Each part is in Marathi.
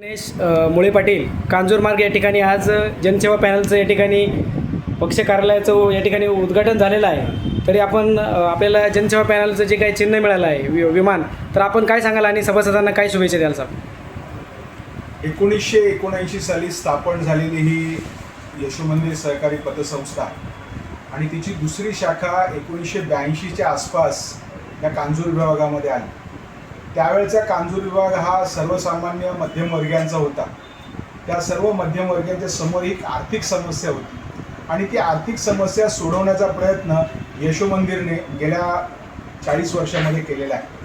गणेश मुळे पाटील कांजूरमार्ग या ठिकाणी आज जनसेवा पॅनलचं या ठिकाणी पक्ष कार्यालयाचं या ठिकाणी उद्घाटन झालेलं आहे. तरी आपण आपल्याला जनसेवा पॅनलचं जे काही चिन्ह मिळालं आहे वि विमान तर आपण काय सांगाल आणि सभासदांना काय शुभेच्छा द्याल साहेब एकोणीसशे एकोणऐंशी साली स्थापन झालेली ही यशोमंदिर सहकारी पतसंस्था आणि तिची दुसरी शाखा एकोणीसशे ब्याऐंशीच्या आसपास या कांजूर विभागामध्ये आली. त्यावेळचा कांजूर विभाग हा सर्वसामान्य मध्यमवर्गीयांचा होता. त्या सर्व मध्यमवर्गीयांच्या समोर एक आर्थिक समस्या होती. आणि ती आर्थिक समस्या सोडवण्याचा प्रयत्न यशोमंदिरने गेल्या चाळीस वर्षामध्ये केलेला आहे.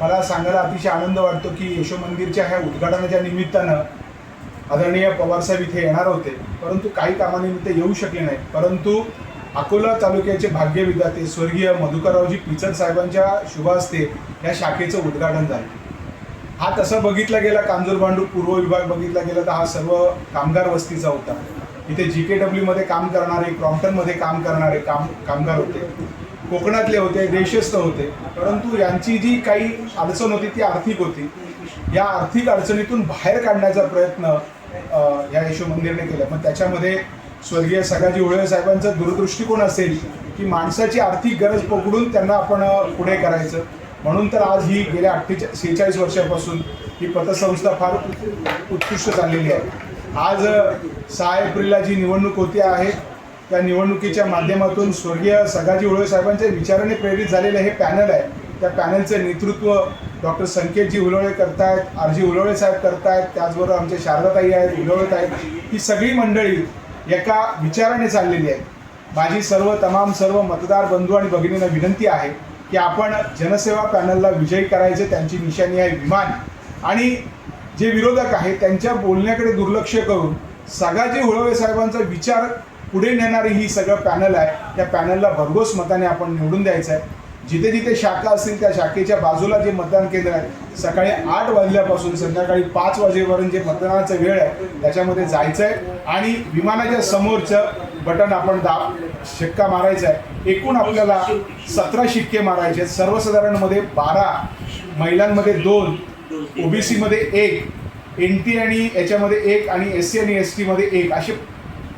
मला सांगायला अतिशय आनंद वाटतो की यशोमंदिरच्या ह्या उद्घाटनाच्या निमित्तानं आदरणीय पवारसाहेब इथे येणार होते. परंतु काही कामानिमित्त येऊ शकले नाहीत. परंतु अकोला तालुक्याचे भाग्य विद्यार्थी स्वर्गीय मधुकररावजी पिचड साहेबांच्या शुभास्ते या शाखेचं उद्घाटन झालं. हा तसा बघितला गेला कांजूर भांडूप पूर्व विभाग बघितला गेला तर हा सर्व कामगार वस्तीचा होता. इथे जी के डब्ल्यूमध्ये काम करणारे क्रॉम्प्टनमध्ये काम करणारे काम कामगार होते. कोकणातले होते देशस्थ होते. परंतु यांची जी काही अडचण होती ती आर्थिक होती. या आर्थिक अडचणीतून बाहेर काढण्याचा प्रयत्न या यशो मंदिरने केला. पण त्याच्यामध्ये स्वर्गीय सगाजी होळे साहेबांचा दूरदृष्टिकोन असेल की माणसाची आर्थिक गरज पकडून त्यांना आपण पुढे करायचं. म्हणून तर आज ही गेल्या अठ्ठेचा सेहेचाळीस वर्षापासून ही पतसंस्था फार उत्कृष्ट चाललेली आहे. आज सहा एप्रिलला जी निवडणूक होती आहे त्या निवडणुकीच्या माध्यमातून स्वर्गीय सगाजी होळे साहेबांच्या विचाराने प्रेरित झालेलं हे पॅनल आहे. त्या पॅनलचं नेतृत्व डॉक्टर संकेतजी उलवळे करतायत आर जी साहेब करतायत त्याचबरोबर आमचे शारदाताई आहेत उलवळत आहेत ही सगळी मंडळी एका विचाराने चाललेली आहे. माझी सर्व तमाम सर्व मतदार बंधू आणि भगिनींना विनंती आहे की आपण जनसेवा पॅनलला विजयी करायचे त्यांची निशाणी आहे विमान. आणि जे विरोधक आहेत त्यांच्या बोलण्याकडे दुर्लक्ष करून सगाजी होळवे साहेबांचा विचार पुढे नेणारी ही सगळं पॅनल आहे. त्या पॅनलला भरघोस मताने आपण निवडून द्यायचं आहे. जिथे जिथे शाखा असतील त्या शाखेच्या बाजूला जे मतदान केंद्र आहे सकाळी आठ वाजल्यापासून संध्याकाळी पाच वाजेपर्यंत जे मतदानाचा वेळ आहे त्याच्यामध्ये जायचं आहे. आणि विमानाच्या समोरचं बटन आपण दाब शिक्का मारायचा आहे. एकूण आपल्याला सतरा शिक्के मारायचे आहेत. सर्वसाधारणमध्ये बारा महिलांमध्ये दोन ओबीसीमध्ये एक एन टी आणि याच्यामध्ये एक आणि एस सी आणि एस टीमध्ये एक. असे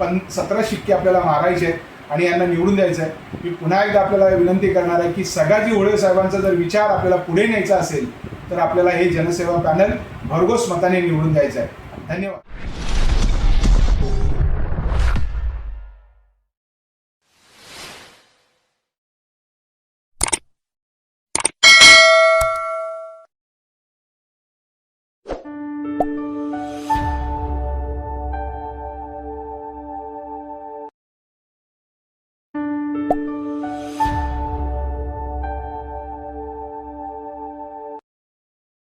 पन सतरा शिक्के आपल्याला मारायचे आहेत. आणि यांना निवडून द्यायचं आहे मी पुन्हा एकदा आपल्याला विनंती करणार आहे की सगाजी होळे साहेबांचा जर विचार आपल्याला पुढे न्यायचा असेल तर आपल्याला हे जनसेवा पॅनल भरघोस मताने निवडून द्यायचं आहे धन्यवाद.